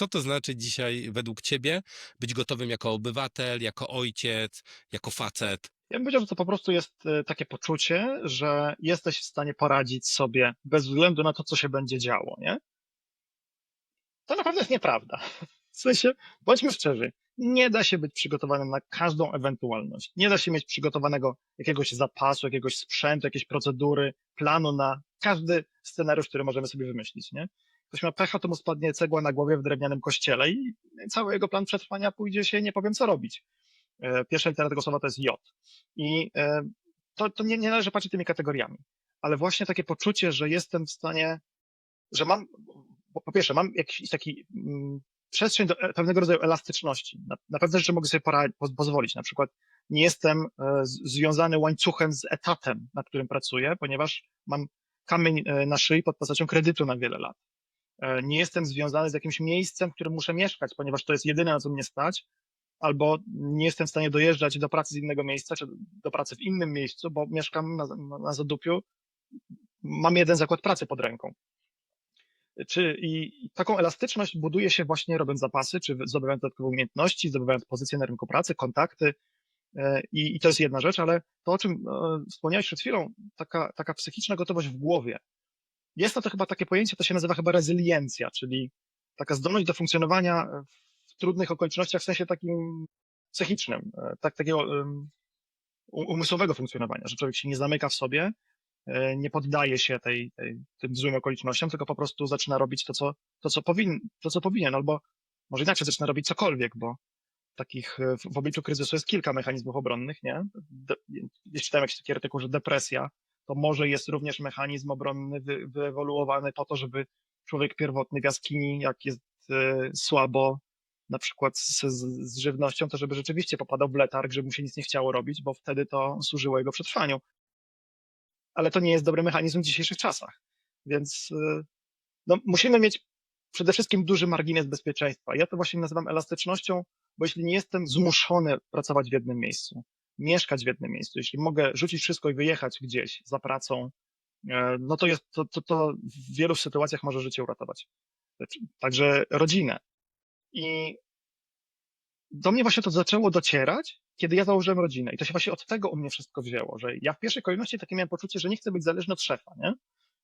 Co to znaczy dzisiaj według ciebie być gotowym jako obywatel, jako ojciec, jako facet? Ja bym powiedział, że to po prostu jest e, takie poczucie, że jesteś w stanie poradzić sobie bez względu na to, co się będzie działo, nie? To naprawdę jest nieprawda. W sensie, bądźmy szczerzy, nie da się być przygotowanym na każdą ewentualność. Nie da się mieć przygotowanego jakiegoś zapasu, jakiegoś sprzętu, jakiejś procedury, planu na każdy scenariusz, który możemy sobie wymyślić, nie? Ktoś ma pecha, to mu spadnie cegła na głowie w drewnianym kościele i cały jego plan przetrwania pójdzie się nie powiem co robić. E, Pierwsza litera tego słowa to jest J. I e, to, to nie, nie należy patrzeć tymi kategoriami, ale właśnie takie poczucie, że jestem w stanie, że mam, po, pierwsze, mam jakiś taki mm, przestrzeń do e- pewnego rodzaju elastyczności. Na, na pewne rzeczy mogę sobie pora, poz, pozwolić. Na przykład nie jestem związany łańcuchem z etatem, na którym pracuję, ponieważ mam kamień na szyi pod postacią kredytu na wiele lat. E, Nie jestem związany z jakimś miejscem, w którym muszę mieszkać, ponieważ to jest jedyne, na co mnie stać, albo nie jestem w stanie dojeżdżać do pracy z innego miejsca, czy do pracy w innym miejscu, bo mieszkam na, na, Zadupiu, mam jeden zakład pracy pod ręką. Czy i i taką elastyczność buduje się właśnie robiąc zapasy, czy zdobywając dodatkowe umiejętności, zdobywając pozycję na rynku pracy, kontakty. e, I, I to jest jedna rzecz, ale to, o czym e, wspomniałeś przed chwilą, taka, taka psychiczna gotowość w głowie. Jest to, chyba takie pojęcie, to się nazywa chyba rezyliencja, czyli taka zdolność do funkcjonowania w trudnych okolicznościach w sensie takim psychicznym, e, tak, takiego em, u- umysłowego funkcjonowania, że człowiek się nie zamyka w sobie, e, nie poddaje się tej, tej, tym złym okolicznościom, tylko po prostu zaczyna robić to, co, to, co, powin, to, co powinien, albo może inaczej zaczyna robić cokolwiek, bo takich e, w, obliczu kryzysu jest kilka mechanizmów obronnych, nie? De, gdzieś czytałem jakiś taki artykuł, że depresja to może jest również mechanizm obronny wy, wyewoluowany po to, żeby człowiek pierwotny w jaskini, jak jest e, słabo, na przykład z, z, z żywnością, to żeby rzeczywiście popadał w letarg, żeby mu się nic nie chciało robić, bo wtedy to służyło jego przetrwaniu. Ale to nie jest dobry mechanizm w dzisiejszych czasach. Więc y, no, musimy mieć przede wszystkim duży margines bezpieczeństwa. Ja to właśnie nazywam elastycznością, bo jeśli nie jestem zmuszony pracować w jednym miejscu, mieszkać w jednym miejscu, jeśli mogę rzucić wszystko i wyjechać gdzieś za pracą, e, no to jest, to, to, to w wielu sytuacjach może życie uratować. Także rodzinę. I do mnie właśnie to zaczęło docierać, kiedy ja założyłem rodzinę. I to się właśnie od tego u mnie wszystko wzięło, że ja w pierwszej kolejności takie miałem poczucie, że nie chcę być zależny od szefa, nie?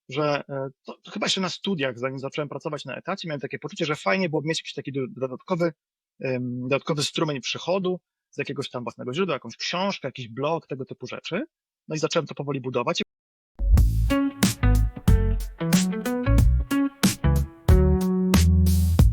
Że e, to, to chyba jeszcze na studiach, zanim zacząłem pracować na etacie, miałem takie poczucie, że fajnie było mieć jakiś taki do- dodatkowy, em, dodatkowy strumień przychodu z jakiegoś tam własnego źródła, jakąś książkę, jakiś blog, tego typu rzeczy. No i zacząłem to powoli budować.